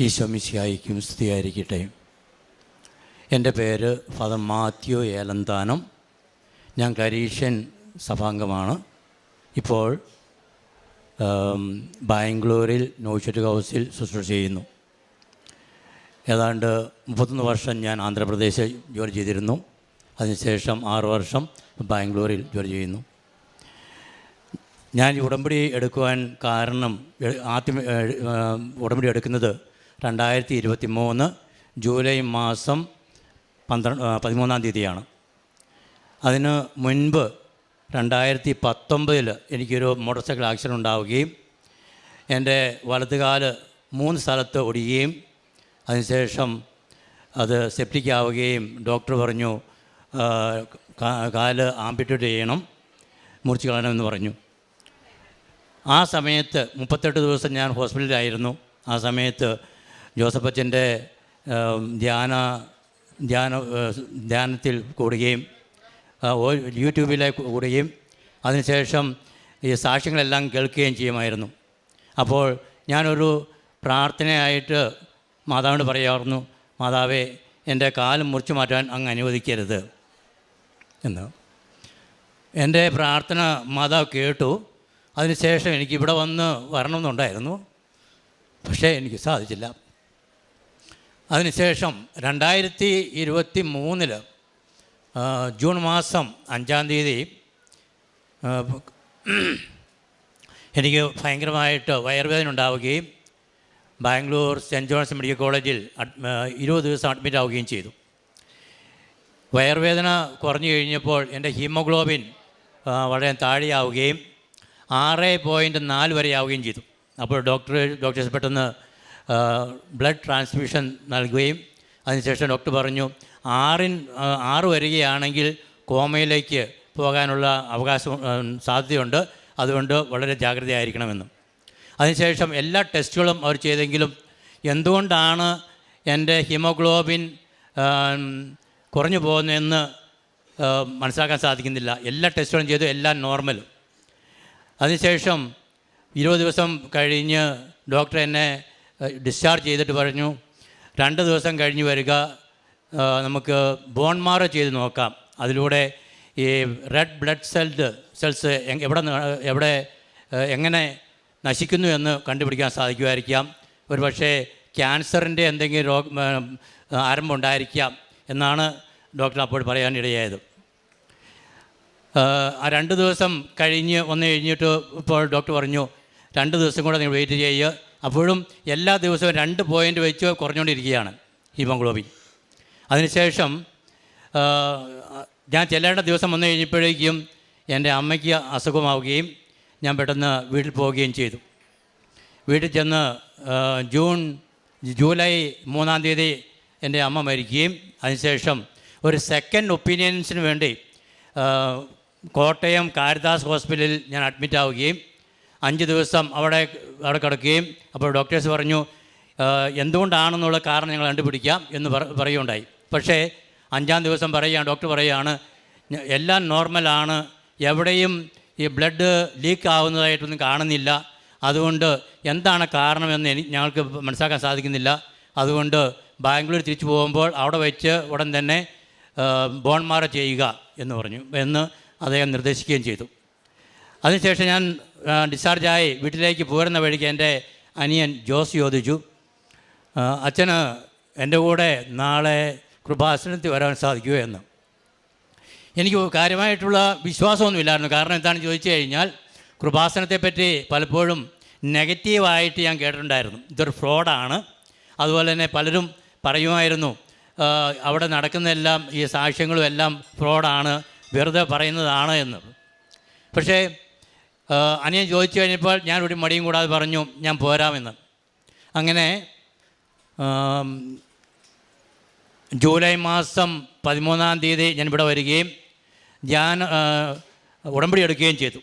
ഈശോമിശിയായിരിക്കും സ്തുതിയായിരിക്കട്ടെ. എന്റെ പേര് ഫാദർ മാത്യു ഏലന്താനം. ഞാൻ കരീഷ്യൻ സഭാംഗമാണ്. ഇപ്പോൾ ബാംഗ്ലൂരിൽ നോഷറ്റ് ഹൗസിൽ ശുശ്രൂഷ ചെയ്യുന്നു. ഏതാണ്ട് മുപ്പത്തൊന്ന് വർഷം ഞാൻ ആന്ധ്രാപ്രദേശിൽ ജോലി ചെയ്തിരുന്നു. അതിനുശേഷം ആറ് വർഷം ബാംഗ്ലൂരിൽ ജോലി ചെയ്യുന്നു. ഞാൻ ഈ ഉടമ്പടി എടുക്കുവാൻ കാരണം ആദ്യം ഉടമ്പടി എടുക്കുന്നത് രണ്ടായിരത്തി ഇരുപത്തി മൂന്ന് ജൂലൈ മാസം പന്ത്രണ്ട് പതിമൂന്നാം തീയതിയാണ്. അതിന് മുൻപ് രണ്ടായിരത്തി പത്തൊമ്പതിൽ എനിക്കൊരു മോട്ടോർ സൈക്കിൾ ആക്സിഡന്റ് ഉണ്ടാവുകയും എന്റെ വലതുകാൽ മൂന്ന് സ്ഥലത്ത് ഒടിയുകയും അതിനുശേഷം അത് സെപ്റ്റിക് ആവുകയും ഡോക്ടർ പറഞ്ഞു കാൽ ആംപിറ്റ്യൂട്ട് ചെയ്യണം മുറിച്ച് കളയണമെന്ന് പറഞ്ഞു. ആ സമയത്ത് മുപ്പത്തെട്ട് ദിവസം ഞാൻ ഹോസ്പിറ്റലിലായിരുന്നു. ആ സമയത്ത് ജോസഫ് അച്ഛന്റെ ധ്യാന ധ്യാന ധ്യാനത്തിൽ കൂടുകയും യൂട്യൂബിലെ കൂടുകയും അതിനുശേഷം ഈ സാക്ഷ്യങ്ങളെല്ലാം കേൾക്കുകയും ചെയ്യുമായിരുന്നു. അപ്പോൾ ഞാനൊരു പ്രാർത്ഥനയായിട്ട് മാതാവിനോട് പറയാമായിരുന്നു മാതാവേ എന്റെ കാലം മുറിച്ചു മാറ്റാൻ അങ്ങ് അനുവദിക്കരുത് എന്ന്. എന്റെ പ്രാർത്ഥന മാതാവ് കേട്ടു. അതിനുശേഷം എനിക്ക് ഇവിടെ വന്ന് വരണമെന്നുണ്ടായിരുന്നു. പക്ഷേ എനിക്ക് സാധിച്ചില്ല. അതിനുശേഷം രണ്ടായിരത്തി ഇരുപത്തി മൂന്നിൽ ജൂൺ മാസം അഞ്ചാം തീയതി എനിക്ക് ഭയങ്കരമായിട്ട് വയർവേദന ഉണ്ടാവുകയും ബാംഗ്ലൂർ സെന്റ് ജോൺസ് മെഡിക്കൽ കോളേജിൽ ഇരുപത് ദിവസം അഡ്മിറ്റ് ആവുകയും ചെയ്തു. വയർവേദന കുറഞ്ഞു കഴിഞ്ഞപ്പോൾ എന്റെ ഹീമോഗ്ലോബിൻ വളരെ താഴെയാവുകയും ആറ് പോയിന്റ് നാല് വരെ ആവുകയും ചെയ്തു. അപ്പോൾ ഡോക്ടർ ഡോക്ടേഴ്സ് പെട്ടെന്ന് ബ്ലഡ് ട്രാൻസ്മിഷൻ നൽകുകയും അതിനുശേഷം ഡോക്ടർ പറഞ്ഞു ആറിൻ ആറ് വരികയാണെങ്കിൽ കോമയിലേക്ക് പോകാനുള്ള അവകാശം സാധ്യതയുണ്ട്. അതുകൊണ്ട് വളരെ ജാഗ്രതയായിരിക്കണമെന്നും. അതിനുശേഷം എല്ലാ ടെസ്റ്റുകളും അവർ ചെയ്തെങ്കിലും എന്തുകൊണ്ടാണ് എന്റെ ഹീമോഗ്ലോബിൻ കുറഞ്ഞു പോകുന്നതെന്ന് മനസ്സിലാക്കാൻ സാധിക്കുന്നില്ല. എല്ലാ ടെസ്റ്റുകളും ചെയ്തു എല്ലാം നോർമൽ അതിനുശേഷം ഇരുപത് ദിവസം കഴിഞ്ഞ് ഡോക്ടർ എന്നെ ഡിസ്ചാർജ് ചെയ്തിട്ട് പറഞ്ഞു. രണ്ട് ദിവസം കഴിഞ്ഞ് വരിക നമുക്ക് ബോൺ മാറ ചെയ്ത് നോക്കാം. അതിലൂടെ ഈ റെഡ് ബ്ലഡ് സെൽഡ് സെൽസ് എവിടെ എവിടെ എങ്ങനെ നശിക്കുന്നു എന്ന് കണ്ടുപിടിക്കാൻ സാധിക്കുമായിരിക്കാം. ഒരു പക്ഷേ ക്യാൻസറിന്റെ എന്തെങ്കിലും രോഗ ആരംഭം ഉണ്ടായിരിക്കാം എന്നാണ് ഡോക്ടർ അപ്പോൾ പറയാനിടയായത് ആ രണ്ട് ദിവസം കഴിഞ്ഞ് വന്നു കഴിഞ്ഞിട്ട് ഇപ്പോൾ ഡോക്ടർ പറഞ്ഞു രണ്ട് ദിവസം കൂടെ നിങ്ങൾ വെയിറ്റ് ചെയ്യുക. അപ്പോഴും എല്ലാ ദിവസവും രണ്ട് പോയിന്റ് വെച്ച് കുറഞ്ഞുകൊണ്ടിരിക്കുകയാണ് ഹീമോഗ്ലോബിൻ. അതിനുശേഷം ഞാൻ ചെല്ലേണ്ട ദിവസം വന്നു കഴിഞ്ഞപ്പോഴേക്കും എന്റെ അമ്മയ്ക്ക് അസുഖമാവുകയും ഞാൻ പെട്ടെന്ന് വീട്ടിൽ പോവുകയും ചെയ്തു. വീട്ടിൽ ചെന്ന് ജൂൺ ജൂലൈ മൂന്നാം തീയതി എന്റെ അമ്മ മരിക്കുകയും അതിനുശേഷം ഒരു സെക്കൻഡ് ഒപ്പീനിയൻസിന് വേണ്ടി കോട്ടയം കാരിദാസ് ഹോസ്പിറ്റലിൽ ഞാൻ അഡ്മിറ്റ് ആവുകയും അഞ്ച് ദിവസം അവിടെ അവിടെ കിടക്കുകയും അപ്പോൾ ഡോക്ടേഴ്സ് പറഞ്ഞു എന്തുകൊണ്ടാണെന്നുള്ള കാരണം ഞങ്ങൾ കണ്ടുപിടിക്കാം എന്ന് പറ- പറയുകയുണ്ടായി. പക്ഷേ അഞ്ചാം ദിവസം പറയുകയാണ് ഡോക്ടർ പറയുകയാണ് "ഞ- എല്ലാം നോർമലാണ് എവിടെയും ഈ ബ്ലഡ് ലീക്ക് ആവുന്നതായിട്ടൊന്നും കാണുന്നില്ല. അതുകൊണ്ട് എന്താണ് കാരണമെന്ന് ഞങ്ങൾക്ക് മനസ്സിലാക്കാൻ സാധിക്കുന്നില്ല. അതുകൊണ്ട് ബാംഗ്ലൂർ തിരിച്ചു പോകുമ്പോൾ അവിടെ വെച്ച് ഉടൻ തന്നെ ബോൺമാറ ചെയ്യുക എന്ന് പറഞ്ഞു. എന്ന് അദ്ദേഹം നിർദ്ദേശിക്കുകയും ചെയ്തു. അതിനുശേഷം ഞാൻ ഡിസ്ചാർജായി വീട്ടിലേക്ക് പോരുന്ന വഴിക്ക് എന്റെ അനിയൻ ജോസ് ചോദിച്ചു. അച്ഛന് എന്റെ കൂടെ നാളെ കൃപാസനത്തിൽ വരാൻ സാധിക്കുമോ എന്ന്. എനിക്ക് കാര്യമായിട്ടുള്ള വിശ്വാസമൊന്നുമില്ലായിരുന്നു. കാരണം എന്താണെന്ന് ചോദിച്ചു കഴിഞ്ഞാൽ കൃപാസനത്തെപ്പറ്റി പലപ്പോഴും നെഗറ്റീവായിട്ട് ഞാൻ കേട്ടിട്ടുണ്ടായിരുന്നു. ഇതൊരു ഫ്രോഡാണ്. അതുപോലെ തന്നെ പലരും പറയുമായിരുന്നു അവിടെ നടക്കുന്നതെല്ലാം ഈ സാക്ഷ്യങ്ങളും എല്ലാം ഫ്രോഡാണ് വെറുതെ പറയുന്നതാണ് എന്ന്. പക്ഷേ അനിയൻ ചോദിച്ചു കഴിഞ്ഞപ്പോൾ ഞാൻ ഒരു മടിയും കൂടാതെ പറഞ്ഞു ഞാൻ പോരാമെന്ന്. അങ്ങനെ ജൂലൈ മാസം പതിമൂന്നാം തീയതി ഞാൻ ഇവിടെ വരികയും ഞാൻ ഉടമ്പടി എടുക്കുകയും ചെയ്തു.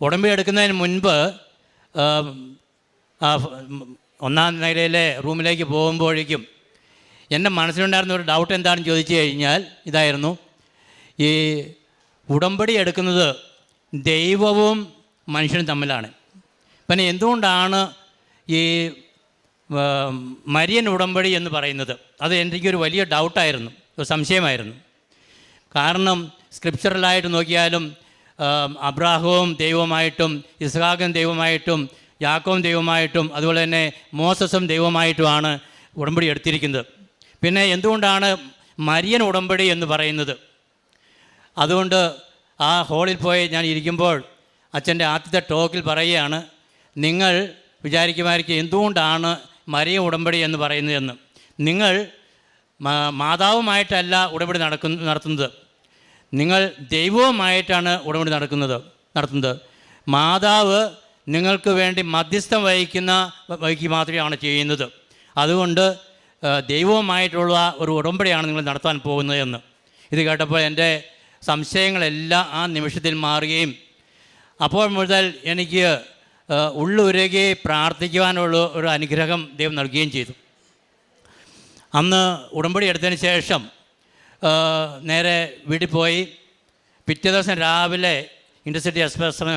ഉടമ്പടി എടുക്കുന്നതിന് മുൻപ് ഒന്നാം നിലയിലെ റൂമിലേക്ക് പോകുമ്പോഴേക്കും എന്റെ മനസ്സിലുണ്ടായിരുന്ന ഒരു ഡൗട്ട് എന്താണെന്ന് ചോദിച്ചു കഴിഞ്ഞാൽ ഇതായിരുന്നു ഈ ഉടമ്പടി എടുക്കുന്നത് ദൈവവും മനുഷ്യനും തമ്മിലാണ്. പിന്നെ എന്തുകൊണ്ടാണ് ഈ മരിയൻ ഉടമ്പടി എന്ന് പറയുന്നത്? അത് എനിക്കൊരു വലിയ ഡൗട്ടായിരുന്നു. ഒരു സംശയമായിരുന്നു. കാരണം സ്ക്രിപ്ചറലായിട്ട് നോക്കിയാലും അബ്രാഹവും ദൈവമായിട്ടും ഇസ്ഹാഖും ദൈവമായിട്ടും യാക്കോവും ദൈവമായിട്ടും അതുപോലെ തന്നെ മോസസും ദൈവമായിട്ടുമാണ് ഉടമ്പടി എടുത്തിരിക്കുന്നത്. പിന്നെ എന്തുകൊണ്ടാണ് മരിയൻ ഉടമ്പടി എന്ന് പറയുന്നത്? അതുകൊണ്ട് ആ ഹോളിൽ പോയി ഞാൻ ഇരിക്കുമ്പോൾ അച്ഛന്റെ ആദ്യത്തെ ടോക്കിൽ പറയുകയാണ് നിങ്ങൾ വിചാരിക്കുമായിരിക്കും എന്തുകൊണ്ടാണ് മരിയ ഉടമ്പടി എന്ന് പറയുന്നതെന്ന്. നിങ്ങൾ മാതാവുമായിട്ടല്ല ഉടമ്പടി നടക്കുന്ന നടത്തുന്നത്. നിങ്ങൾ ദൈവവുമായിട്ടാണ് ഉടമ്പടി നടക്കുന്നത് നടത്തുന്നത്. മാതാവ് നിങ്ങൾക്ക് വേണ്ടി മധ്യസ്ഥം വഹിക്കുന്ന വഹിക്കുക മാത്രമാണ് ചെയ്യുന്നത്. അതുകൊണ്ട് ദൈവവുമായിട്ടുള്ള ഒരു ഉടമ്പടിയാണ് നിങ്ങൾ നടത്താൻ പോകുന്നത് എന്ന് ഇത് കേട്ടപ്പോൾ എന്റെ സംശയങ്ങളെല്ലാം ആ നിമിഷത്തിൽ മാറുകയും അപ്പോൾ മുതൽ എനിക്ക് ഉള്ളുരകെ പ്രാർത്ഥിക്കുവാനുള്ള ഒരു അനുഗ്രഹം ദൈവം നൽകുകയും ചെയ്തു. അന്ന് ഉടമ്പടി എടുത്തതിന് ശേഷം നേരെ വീട്ടിൽ പോയി. പിറ്റേ ദിവസം രാവിലെ ഇന്റർസിറ്റി എക്സ്പ്രസ്സിന്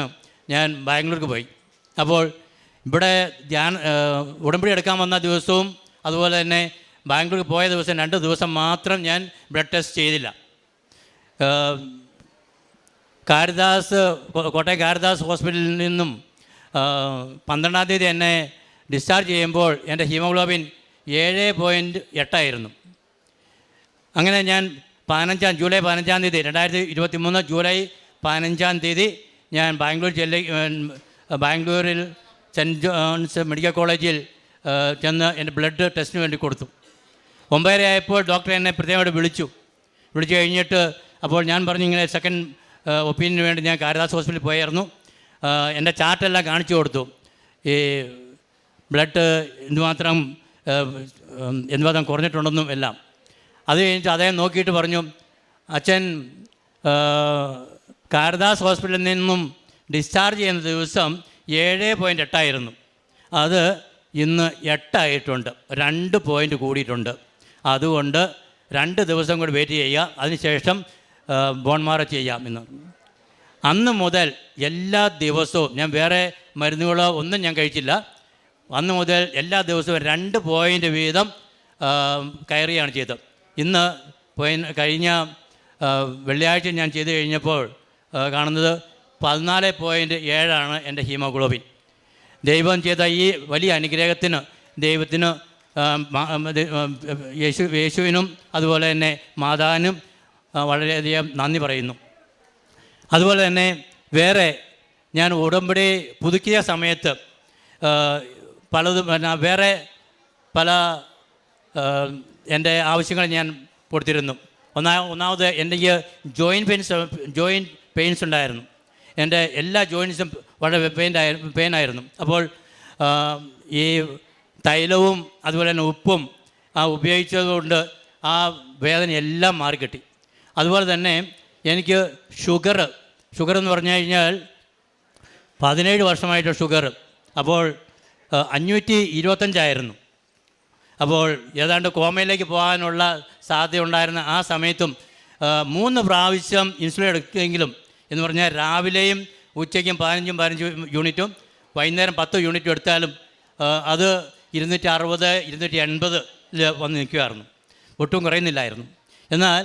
ഞാൻ ബാംഗ്ലൂർക്ക് പോയി. അപ്പോൾ ഇവിടെ ധ്യാന ഉടമ്പടി എടുക്കാൻ വന്ന ദിവസവും അതുപോലെ തന്നെ ബാംഗ്ലൂർക്ക് പോയ ദിവസം രണ്ട് ദിവസം മാത്രം ഞാൻ ബ്ലഡ് ടെസ്റ്റ് ചെയ്തില്ല. കാരിദാസ് കോട്ടയം കാരിദാസ് ഹോസ്പിറ്റലിൽ നിന്നും പന്ത്രണ്ടാം തീയതി എന്നെ ഡിസ്ചാർജ് ചെയ്യുമ്പോൾ എന്റെ ഹീമോഗ്ലോബിൻ ഏഴ് പോയിന്റ് എട്ടായിരുന്നു അങ്ങനെ ഞാൻ പതിനഞ്ചാം ജൂലൈ പതിനഞ്ചാം തീയതി രണ്ടായിരത്തി ഇരുപത്തി മൂന്ന് ജൂലൈ പതിനഞ്ചാം തീയതി ഞാൻ ബാംഗ്ലൂർ ജില്ല ബാംഗ്ലൂരിൽ സെന്റ് ജോൺസ് മെഡിക്കൽ കോളേജിൽ ചെന്ന് എന്റെ ബ്ലഡ് ടെസ്റ്റിന് വേണ്ടി കൊടുത്തു. ഒമ്പതര ആയപ്പോൾ ഡോക്ടർ എന്നെ പ്രത്യേകമായിട്ട് വിളിച്ചു. വിളിച്ചു കഴിഞ്ഞിട്ട് അപ്പോൾ ഞാൻ പറഞ്ഞു ഇങ്ങനെ സെക്കൻഡ് ഒപ്പീനിയന് വേണ്ടി ഞാൻ കാരിദാസ് ഹോസ്പിറ്റലിൽ പോയായിരുന്നു. എന്റെ ചാർട്ടെല്ലാം കാണിച്ചു കൊടുത്തു. ഈ ബ്ലഡ് എന്തുമാത്രം എന്തുമാത്രം കുറഞ്ഞിട്ടുണ്ടെന്നും എല്ലാം. അത് കഴിഞ്ഞിട്ട് അദ്ദേഹം നോക്കിയിട്ട് പറഞ്ഞു അച്ഛൻ കാരദാസ് ഹോസ്പിറ്റലിൽ നിന്നും ഡിസ്ചാർജ് ചെയ്യുന്ന ദിവസം ഏഴ് പോയിന്റ് എട്ടായിരുന്നു. അത് ഇന്ന് എട്ടായിട്ടുണ്ട്. രണ്ട് പോയിന്റ് കൂടിയിട്ടുണ്ട്. അതുകൊണ്ട് രണ്ട് ദിവസം കൂടി വെയിറ്റ് ചെയ്യുക. അതിനുശേഷം ബോൺമാറ ചെയ്യാം എന്ന് പറഞ്ഞു. അന്ന് മുതൽ എല്ലാ ദിവസവും ഞാൻ വേറെ മരുന്നുകളോ ഒന്നും ഞാൻ കഴിച്ചില്ല. അന്ന് മുതൽ എല്ലാ ദിവസവും രണ്ട് പോയിന്റ് വീതം കയറിയാണ് ചെയ്തത്. ഇന്ന് പോയിന്റ് കഴിഞ്ഞ വെള്ളിയാഴ്ച ഞാൻ ചെയ്ത് കഴിഞ്ഞപ്പോൾ കാണുന്നത് പതിനാല് പോയിന്റ് ഏഴാണ് എന്റെ ഹീമോഗ്ലോബിൻ. ദൈവം ചെയ്ത ഈ വലിയ അനുഗ്രഹത്തിന് ദൈവത്തിന് യേശു യേശുവിനും അതുപോലെ തന്നെ മാതാവിനും വളരെയധികം നന്ദി പറയുന്നു. അതുപോലെ തന്നെ വേറെ ഞാൻ ഉടമ്പടി പുതുക്കിയ സമയത്ത് പലതും പിന്നെ വേറെ പല എന്റെ ആവശ്യങ്ങൾ ഞാൻ കൊടുത്തിരുന്നു. ഒന്നാ ഒന്നാമത് എന്റെ ഈ ജോയിന്റ് പെയിൻസ് ജോയിന്റ് പെയിൻസ് ഉണ്ടായിരുന്നു. എന്റെ എല്ലാ ജോയിൻസും വളരെ പെയിന്റായി പെയിൻ ആയിരുന്നു. അപ്പോൾ ഈ തൈലവും അതുപോലെ തന്നെ ഉപ്പും ആ ഉപയോഗിച്ചതുകൊണ്ട് ആ വേദന എല്ലാം മാറിക്കിട്ടി. അതുപോലെ തന്നെ എനിക്ക് ഷുഗർ ഷുഗർ എന്ന് പറഞ്ഞു കഴിഞ്ഞാൽ പതിനേഴ് വർഷമായിട്ട് ഷുഗർ. അപ്പോൾ അഞ്ഞൂറ്റി ഇരുപത്തഞ്ചായിരുന്നു. അപ്പോൾ ഏതാണ്ട് കോമയിലേക്ക് പോകാനുള്ള സാധ്യത ഉണ്ടായിരുന്ന ആ സമയത്തും മൂന്ന് പ്രാവശ്യം ഇൻസുലിൻ എടുക്കുമെങ്കിലും എന്ന് പറഞ്ഞാൽ രാവിലെയും ഉച്ചയ്ക്കും പതിനഞ്ചും പതിനഞ്ച് യൂണിറ്റും വൈകുന്നേരം പത്ത് യൂണിറ്റും എടുത്താലും അത് ഇരുന്നൂറ്റി അറുപത് ഇരുന്നൂറ്റി എൺപതിൽ വന്ന് നിൽക്കുമായിരുന്നു ഒട്ടും കുറയുന്നില്ലായിരുന്നു. എന്നാൽ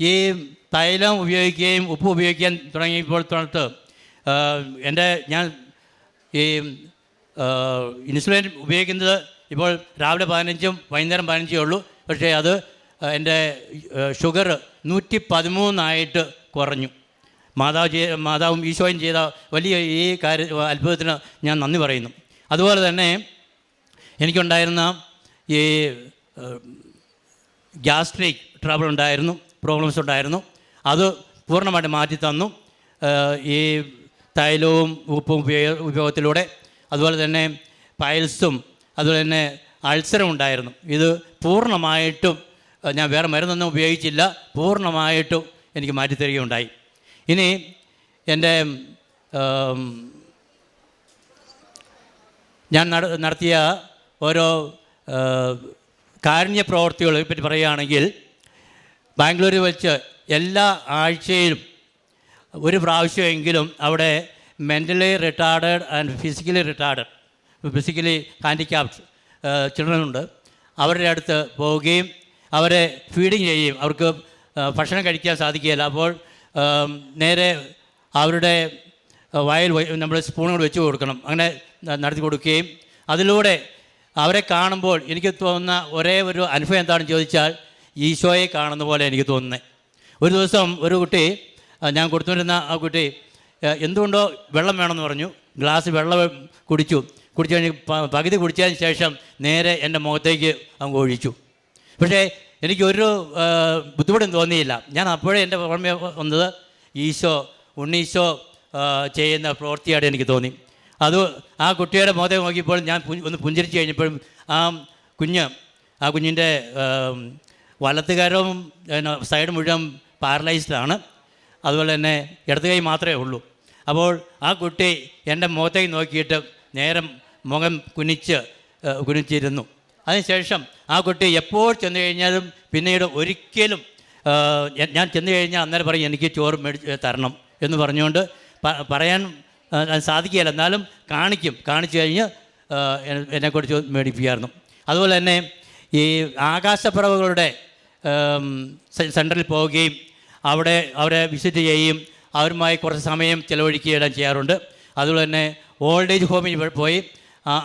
ഈ തൈലം ഉപയോഗിക്കുകയും ഉപ്പ് ഉപയോഗിക്കാൻ തുടങ്ങിയപ്പോൾ തൊട്ട് എന്റെ ഞാൻ ഈ ഇൻസുലിൻ ഉപയോഗിക്കുന്നത് ഇപ്പോൾ രാവിലെ പതിനഞ്ചും വൈകുന്നേരം പതിനഞ്ചേ ഉള്ളൂ. പക്ഷേ അത് എന്റെ ഷുഗർ നൂറ്റി പതിമൂന്നായിട്ട് കുറഞ്ഞു. മാതാവ് മാതാവും ഈശോയും ചെയ്ത വലിയ ഈ കാര്യ അത്ഭുതത്തിന് ഞാൻ നന്ദി പറയുന്നു. അതുപോലെ തന്നെ എനിക്കുണ്ടായിരുന്ന ഈ ഗ്യാസ്ട്രിക് ട്രബിൾ ഉണ്ടായിരുന്നു. പ്രോബ്ലംസ് ഉണ്ടായിരുന്നു. അത് പൂർണമായിട്ട് മാറ്റി തന്നു. ഈ തൈലവും ഉപ്പും ഉപയോഗ ഉപയോഗത്തിലൂടെ. അതുപോലെ തന്നെ പൈൽസും അതുപോലെ തന്നെ അൾസറും ഉണ്ടായിരുന്നു. ഇത് പൂർണമായിട്ടും ഞാൻ വേറെ മരുന്നൊന്നും ഉപയോഗിച്ചില്ല. പൂർണമായിട്ടും എനിക്ക് മാറ്റിത്തരികയുണ്ടായി ഇനി എന്റെ ഞാൻ നട- നടത്തിയ ഓരോ കാരുണ്യ പ്രവർത്തികളെ പറ്റി പറയുകയാണെങ്കിൽ ബാംഗ്ലൂരിൽ വെച്ച് എല്ലാ ആഴ്ചയിലും ഒരു പ്രാവശ്യമെങ്കിലും അവിടെ mentally retarded and physically retarded physically handicapped children ഉണ്ട് അവരുടെ അടുത്ത് പോവുകയും അവരെ ഫീഡിങ് ചെയ്യുകയും അവർക്ക് ഭക്ഷണം കഴിക്കാൻ സാധിക്കുകയില്ല. അപ്പോൾ നേരെ അവരുടെ വയൽ നമ്മൾ സ്പൂണുകൾ വെച്ച് കൊടുക്കണം. അങ്ങനെ നടത്തി കൊടുക്കുകയും അതിലൂടെ അവരെ കാണുമ്പോൾ എനിക്ക് തോന്നുന്ന ഒരേ ഒരു അനുഭവം എന്താണെന്ന് ചോദിച്ചാൽ ഈശോയെ കാണുന്ന പോലെ എനിക്ക് തോന്നുന്നത് ഒരു ദിവസം ഒരു കുട്ടി ഞാൻ കൊടുത്തുകൊണ്ടിരുന്ന ആ കുട്ടി എന്തുകൊണ്ടോ വെള്ളം വേണമെന്ന് പറഞ്ഞു. ഗ്ലാസ് വെള്ളം കുടിച്ചു. കുടിച്ചു കഴിഞ്ഞ് പകുതി കുടിച്ചതിന് ശേഷം നേരെ എന്റെ മുഖത്തേക്ക് അങ്ങ് ഒഴിച്ചു. പക്ഷേ എനിക്കൊരു ബുദ്ധിമുട്ടും തോന്നിയില്ല. ഞാൻ അപ്പോഴേ എന്റെ ഓർമ്മ വന്നത് ഈശോ ഉണ്ണീശോ ചെയ്യുന്ന പ്രവൃത്തിയായിട്ട് എനിക്ക് തോന്നി. അത് ആ കുട്ടിയുടെ മുഖത്തെ നോക്കിയപ്പോൾ ഞാൻ ഒന്ന് പുഞ്ചിരിച്ച് കഴിഞ്ഞപ്പോഴും ആ കുഞ്ഞ് ആ കുഞ്ഞിന്റെ വലത്തുകാരവും സൈഡ് മുഴുവൻ പാരലൈസ്ഡാണ് അതുപോലെ തന്നെ ഇടത് കൈ മാത്രമേ ഉള്ളൂ. അപ്പോൾ ആ കുട്ടി എന്റെ മുഖത്തേക്ക് നോക്കിയിട്ട് നേരം മുഖം കുനിച്ച് കുനിച്ചിരുന്നു. അതിനുശേഷം ആ കുട്ടി എപ്പോൾ ചെന്ന് കഴിഞ്ഞാലും പിന്നീട് ഒരിക്കലും ഞാൻ- ചെന്നു കഴിഞ്ഞാൽ അന്നേരം പറയും എനിക്ക് ചോറ് മേടിച്ച് തരണം എന്ന് പറഞ്ഞുകൊണ്ട് പറയാൻ സാധിക്കുകയില്ല. എന്നാലും കാണിക്കും. കാണിച്ചു കഴിഞ്ഞ് എന്നെക്കുറിച്ച് മേടിപ്പിക്കായിരുന്നു. അതുപോലെ തന്നെ ഈ ആകാശപ്പറവുകളുടെ സെന്ററിൽ പോവുകയും അവിടെ അവരെ വിസിറ്റ് ചെയ്യുകയും അവരുമായി കുറച്ച് സമയം ചിലവഴിക്കുകയും ചെയ്യാറുണ്ട്. അതുപോലെ തന്നെ ഓൾഡ് ഏജ് ഹോമിൽ പോയി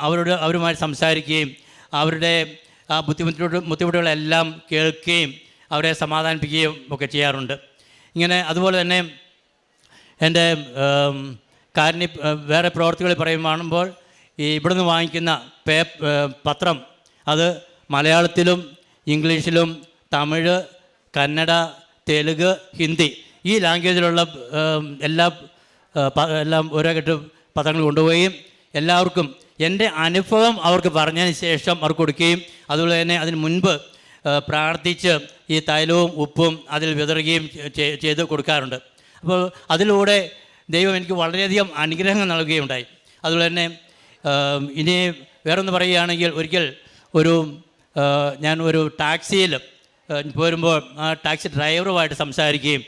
അവരോട് അവരുമായി സംസാരിക്കുകയും അവരുടെ ആ ബുദ്ധിമുട്ടുകൾ ബുദ്ധിമുട്ടുകളെല്ലാം കേൾക്കുകയും അവരെ സമാധാനിപ്പിക്കുകയും ഒക്കെ ചെയ്യാറുണ്ട്. ഇങ്ങനെ അതുപോലെ തന്നെ എന്റെ കാരണി വേറെ പ്രവർത്തികൾ പറയുമ്പോൾ ഈ ഇവിടുന്ന് വാങ്ങിക്കുന്ന പേ പത്രം അത് മലയാളത്തിലും ഇംഗ്ലീഷിലും തമിഴ് കന്നഡ തെലുങ്ക് ഹിന്ദി ഈ ലാംഗ്വേജിലുള്ള എല്ലാ എല്ലാം ഓരോ കെട്ട് പത്രങ്ങൾ കൊണ്ടുപോവുകയും എല്ലാവർക്കും എന്റെ അനുഭവം അവർക്ക് പറഞ്ഞതിന് ശേഷം അവർക്ക് കൊടുക്കുകയും അതുപോലെ തന്നെ അതിന് മുൻപ് പ്രാർത്ഥിച്ച് ഈ തൈലവും ഉപ്പും അതിൽ വിതറുകയും ചെയ്ത് കൊടുക്കാറുണ്ട്. അപ്പോൾ അതിലൂടെ ദൈവം എനിക്ക് വളരെയധികം അനുഗ്രഹങ്ങൾ നൽകുകയുണ്ടായി. അതുപോലെ തന്നെ ഇനി വേറൊന്ന് പറയുകയാണെങ്കിൽ ഒരിക്കൽ ഒരു ഞാൻ ഒരു ടാക്സിയിൽ പോരുമ്പോൾ ആ ടാക്സി ഡ്രൈവറുമായിട്ട് സംസാരിക്കുകയും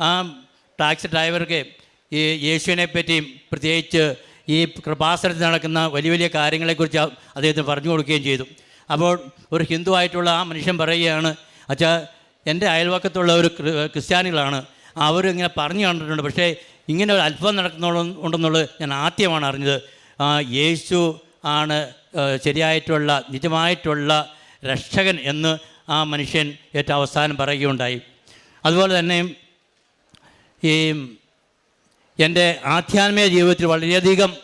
ആ ടാക്സി ഡ്രൈവർക്ക് ഈ യേശുവിനെ പറ്റിയും പ്രത്യേകിച്ച് ഈ കൃപാസനത്തിൽ നടക്കുന്ന വലിയ വലിയ കാര്യങ്ങളെക്കുറിച്ച് അദ്ദേഹത്തിന് പറഞ്ഞു കൊടുക്കുകയും ചെയ്തു. അപ്പോൾ ഒരു ഹിന്ദു ആയിട്ടുള്ള ആ മനുഷ്യൻ പറയുകയാണ് അച്ഛാ എന്റെ അയൽവക്കത്തുള്ള ഒരു ക്രി- ക്രിസ്ത്യാനികളാണ്. അവരിങ്ങനെ പറഞ്ഞു കണ്ടിട്ടുണ്ട്. പക്ഷേ ഇങ്ങനെ ഒരു അത്ഭുതം നടക്കുന്നുള്ള ഉണ്ടെന്നുള്ളത് ഞാൻ ആദ്യമാണ് അറിഞ്ഞത്. യേശു ആണ് ശരിയായിട്ടുള്ള നിജമായിട്ടുള്ള രക്ഷകൻ എന്ന് ആ മനുഷ്യൻ ഏറ്റവും അവസാനം പറയുകയുണ്ടായി. അതുപോലെ തന്നെ ഈ എന്റെ ആധ്യാത്മിക ജീവിതത്തിൽ വളരെയധികം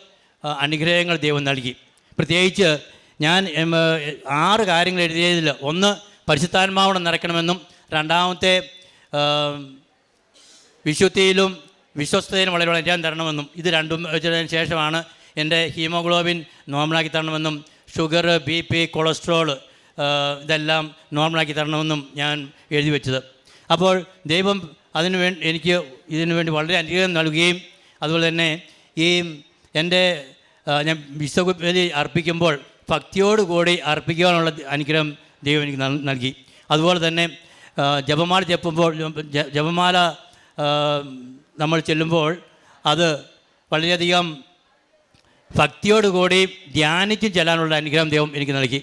അനുഗ്രഹങ്ങൾ ദൈവം നൽകി. പ്രത്യേകിച്ച് ഞാൻ ആറ് കാര്യങ്ങൾ എഴുതിയതിൽ ഒന്ന് പരിശുദ്ധാത്മാവോടെ നടക്കണമെന്നും രണ്ടാമത്തെ വിശുദ്ധിയിലും വിശ്വസ്തയിലും വളരെ വളരാൻ തരണമെന്നും ഇത് രണ്ടും വെച്ചതിന് ശേഷമാണ് എന്റെ ഹീമോഗ്ലോബിൻ നോർമലാക്കി തരണമെന്നും ഷുഗർ ബി പി കൊളസ്ട്രോൾ ഇതെല്ലാം നോർമലാക്കി തരണമെന്നും ഞാൻ എഴുതി വെച്ചത്. അപ്പോൾ ദൈവം അതിന് വേണ്ടി എനിക്ക് ഇതിനു വേണ്ടി വളരെ അനുഗ്രഹം നൽകുകയും അതുപോലെ തന്നെ ഈ എന്റെ ഞാൻ വിശ്വബലി അർപ്പിക്കുമ്പോൾ ഭക്തിയോടുകൂടി അർപ്പിക്കുവാനുള്ള അനുഗ്രഹം ദൈവം എനിക്ക് നൽകി. അതുപോലെ തന്നെ ജപമാല ചെപ്പുമ്പോൾ ജപമാല നമ്മൾ ചെല്ലുമ്പോൾ അത് വളരെയധികം ഭക്തിയോടുകൂടി ധ്യാനിച്ചും ചെല്ലാനുള്ള അനുഗ്രഹം ദൈവം എനിക്ക് നൽകി.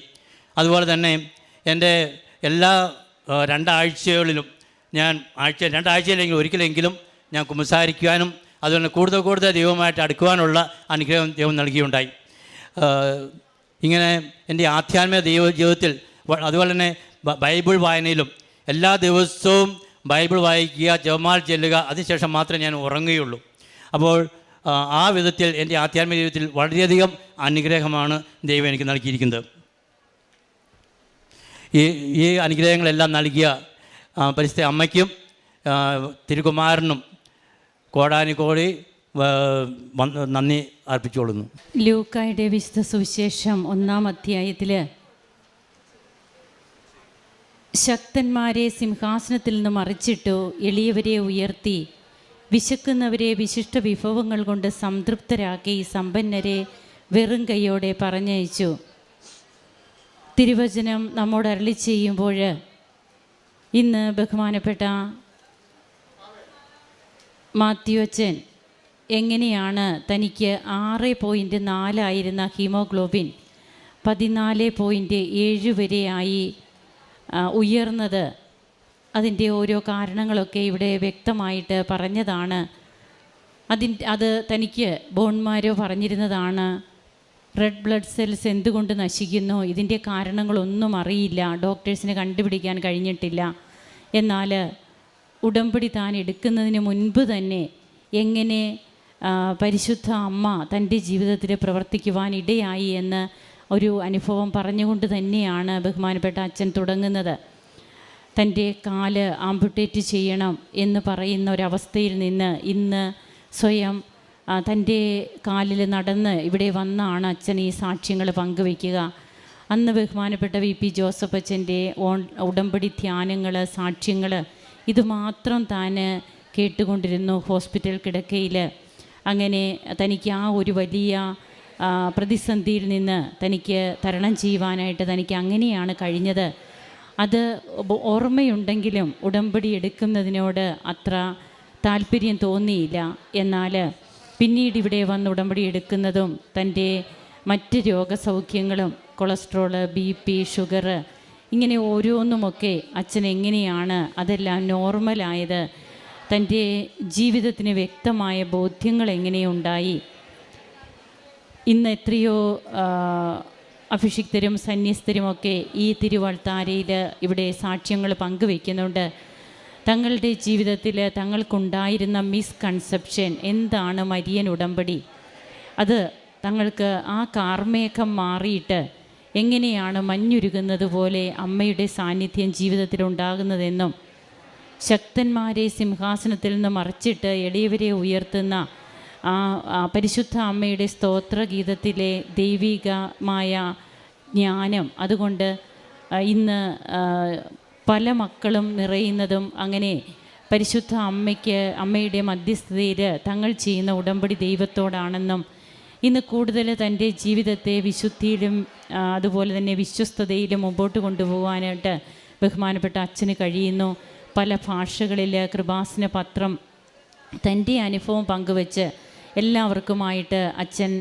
അതുപോലെ തന്നെ എന്റെ എല്ലാ രണ്ടാഴ്ചകളിലും ഞാൻ ആഴ്ച രണ്ടാഴ്ചയിലെങ്കിലും ഒരിക്കലെങ്കിലും ഞാൻ കുമ്പസാരിക്കുവാനും അതുപോലെ കൂടുതൽ കൂടുതൽ ദൈവമായിട്ട് അടുക്കുവാനുള്ള അനുഗ്രഹം ദൈവം നൽകിയുണ്ടായി. ഇങ്ങനെ എന്റെ ആധ്യാത്മിക ദൈവ ജീവിതത്തിൽ അതുപോലെ തന്നെ ബൈബിൾ വായനയിലും എല്ലാ ദിവസവും ബൈബിൾ വായിക്കുക ജവമാൽ ചെല്ലുക അതിനുശേഷം മാത്രമേ ഞാൻ ഉറങ്ങുകയുള്ളൂ. അപ്പോൾ ആ, വിധത്തിൽ എന്റെ ആധ്യാത്മിക ജീവിതത്തിൽ വളരെയധികം അനുഗ്രഹമാണ് ദൈവം എനിക്ക് നൽകിയിരിക്കുന്നത്. ഈ ഈ അനുഗ്രഹങ്ങളെല്ലാം നൽകിയ പരിസ്ഥിതി അമ്മയ്ക്കും തിരുകുമാരനും കോടാനുകോടി ആ, നന്ദി അർപ്പിച്ചുകൊള്ളുന്നു. ലൂക്കായുടെ വിശുദ്ധ സുവിശേഷം ഒന്നാം അധ്യായത്തിൽ ശക്തന്മാരെ സിംഹാസനത്തിൽ നിന്ന് മറിച്ചിട്ടു എളിയവരെ ഉയർത്തി വിശക്കുന്നവരെ വിശിഷ്ട വിഭവങ്ങൾ കൊണ്ട് സംതൃപ്തരാക്കി സമ്പന്നരെ വെറും കൈയോടെ പറഞ്ഞയച്ചു. തിരുവചനം നമ്മോട് അരളി ചെയ്യുമ്പോൾ ഇന്ന് ബഹുമാനപ്പെട്ട മാത്യു അച്ഛൻ എങ്ങനെയാണ് തനിക്ക് ആറ് പോയിന്റ് നാലായിരുന്ന ഹീമോഗ്ലോബിൻ പതിനാല് പോയിന്റ് ഏഴ് വരെയായി ഉയർന്നത്? അതിന്റെ ഓരോ കാരണങ്ങളൊക്കെ ഇവിടെ വ്യക്തമായിട്ട് പറഞ്ഞതാണ്. അതിന്റെ അത് തനിക്ക് ബോൺമാരോ പറഞ്ഞിരുന്നതാണ്. റെഡ് ബ്ലഡ് സെൽസ് എന്തുകൊണ്ട് നശിക്കുന്നു? ഇതിന്റെ കാരണങ്ങളൊന്നും അറിയില്ല. ഡോക്ടേഴ്സിനെ കണ്ടുപിടിക്കാൻ കഴിഞ്ഞിട്ടില്ല. എന്നാൽ ഉടമ്പടി താൻ എടുക്കുന്നതിന് മുൻപ് തന്നെ എങ്ങനെ പരിശുദ്ധ അമ്മ തന്റെ ജീവിതത്തിൽ പ്രവർത്തിക്കുവാൻ ഇടയായി എന്ന് ഒരു അനുഭവം പറഞ്ഞുകൊണ്ട് തന്നെയാണ് ബഹുമാനപ്പെട്ട അച്ഛൻ തുടങ്ങുന്നത്. തന്റെ കാൽ ആംപുട്ടേറ്റ് ചെയ്യണം എന്ന് പറയുന്ന ഒരവസ്ഥയിൽ നിന്ന് ഇന്ന് സ്വയം തന്റെ കാലിൽ നടന്ന് ഇവിടെ വന്നാണ് അച്ഛൻ ഈ സാക്ഷ്യങ്ങൾ പങ്കുവയ്ക്കുക. അന്ന് ബഹുമാനപ്പെട്ട വി പി ജോസഫ് അച്ഛന്റെ ഉടമ്പടി ധ്യാനങ്ങൾ സാക്ഷ്യങ്ങൾ ഇത് മാത്രം താൻ കേട്ടുകൊണ്ടിരുന്നു ഹോസ്പിറ്റൽ കിടക്കയിൽ. അങ്ങനെ തനിക്ക് ആ ഒരു വലിയ പ്രതിസന്ധിയിൽ നിന്ന് തനിക്ക് തരണം ചെയ്യുവാനായിട്ട് തനിക്ക് അങ്ങനെയാണ് കഴിഞ്ഞത്. അത് ഓർമ്മയുണ്ടെങ്കിലും ഉടമ്പടി എടുക്കുന്നതിനോട് അത്ര താല്പര്യം തോന്നിയില്ല. എന്നാൽ പിന്നീട് ഇവിടെ വന്ന് ഉടമ്പടി എടുക്കുന്നതും തന്റെ മറ്റ് രോഗസൗഖ്യങ്ങളും കൊളസ്ട്രോൾ ബി പി ഷുഗർ ഇങ്ങനെ ഓരോന്നുമൊക്കെ അച്ഛൻ എങ്ങനെയാണ് അതെല്ലാം നോർമലായത് തന്റെ ജീവിതത്തിന് വ്യക്തമായ ബോധ്യങ്ങൾ എങ്ങനെയുണ്ടായി ഇന്ന് എത്രയോ അഭിഷിക്തരും സന്യസ്തരുമൊക്കെ ഈ തിരുവൾത്താരയിൽ ഇവിടെ സാക്ഷ്യങ്ങൾ പങ്കുവെക്കുന്നുണ്ട്. തങ്ങളുടെ ജീവിതത്തിൽ തങ്ങൾക്കുണ്ടായിരുന്ന മിസ്കൺസെപ്ഷൻ എന്താണ് മരിയൻ ഉടമ്പടി? അത് തങ്ങൾക്ക് ആ കാർമേഘം മാറിയിട്ട് എങ്ങനെയാണ് മഞ്ഞുരുകുന്നത് പോലെ അമ്മയുടെ സാന്നിധ്യം ജീവിതത്തിൽ ഉണ്ടാകുന്നതെന്നും ശക്തന്മാരെ സിംഹാസനത്തിൽ നിന്ന് മറിച്ചിട്ട് എളിയവരെ ഉയർത്തുന്ന ആ പരിശുദ്ധ അമ്മയുടെ സ്തോത്രഗീതത്തിലെ ദൈവികമായ ജ്ഞാനം. അതുകൊണ്ട് ഇന്ന് പല മക്കളും നിറയുന്നതും അങ്ങനെ പരിശുദ്ധ അമ്മയ്ക്ക് അമ്മയുടെ മധ്യസ്ഥതയിൽ തങ്ങൾ ചെയ്യുന്ന ഉടമ്പടി ദൈവത്തോടാണെന്നും ഇന്ന് കൂടുതൽ തന്റെ ജീവിതത്തെ വിശുദ്ധിയിലും അതുപോലെ തന്നെ വിശ്വസ്തതയിലും മുമ്പോട്ട് കൊണ്ടുപോകാനായിട്ട് ബഹുമാനപ്പെട്ട അച്ഛന് കഴിയുന്നു. പല ഭാഷകളിൽ കൃപാസന പത്രം തന്റെ അനുഭവം പങ്കുവെച്ച് എല്ലാവർക്കുമായിട്ട് അച്ഛൻ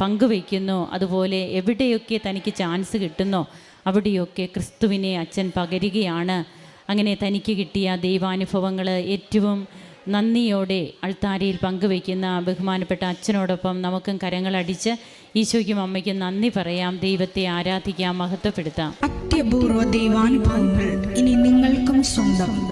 പങ്കുവയ്ക്കുന്നു. അതുപോലെ എവിടെയൊക്കെ തനിക്ക് ചാൻസ് കിട്ടുന്നോ അവിടെയൊക്കെ ക്രിസ്തുവിനെ അച്ഛൻ പകരുകയാണ്. അങ്ങനെ തനിക്ക് കിട്ടിയ ദൈവാനുഭവങ്ങൾ ഏറ്റവും നന്ദിയോടെ അൾത്താരയിൽ പങ്കുവയ്ക്കുന്ന ബഹുമാനപ്പെട്ട അച്ഛനോടൊപ്പം നമുക്കും കരങ്ങളടിച്ച് ഈശോയ്ക്കും അമ്മയ്ക്കും നന്ദി പറയാം. ദൈവത്തെ ആരാധിക്കാം മഹത്വപ്പെടുത്താം. അത്യപൂർവ ദൈവാനുഭവങ്ങൾ ഇനി നിങ്ങൾക്കും സ്വന്തം.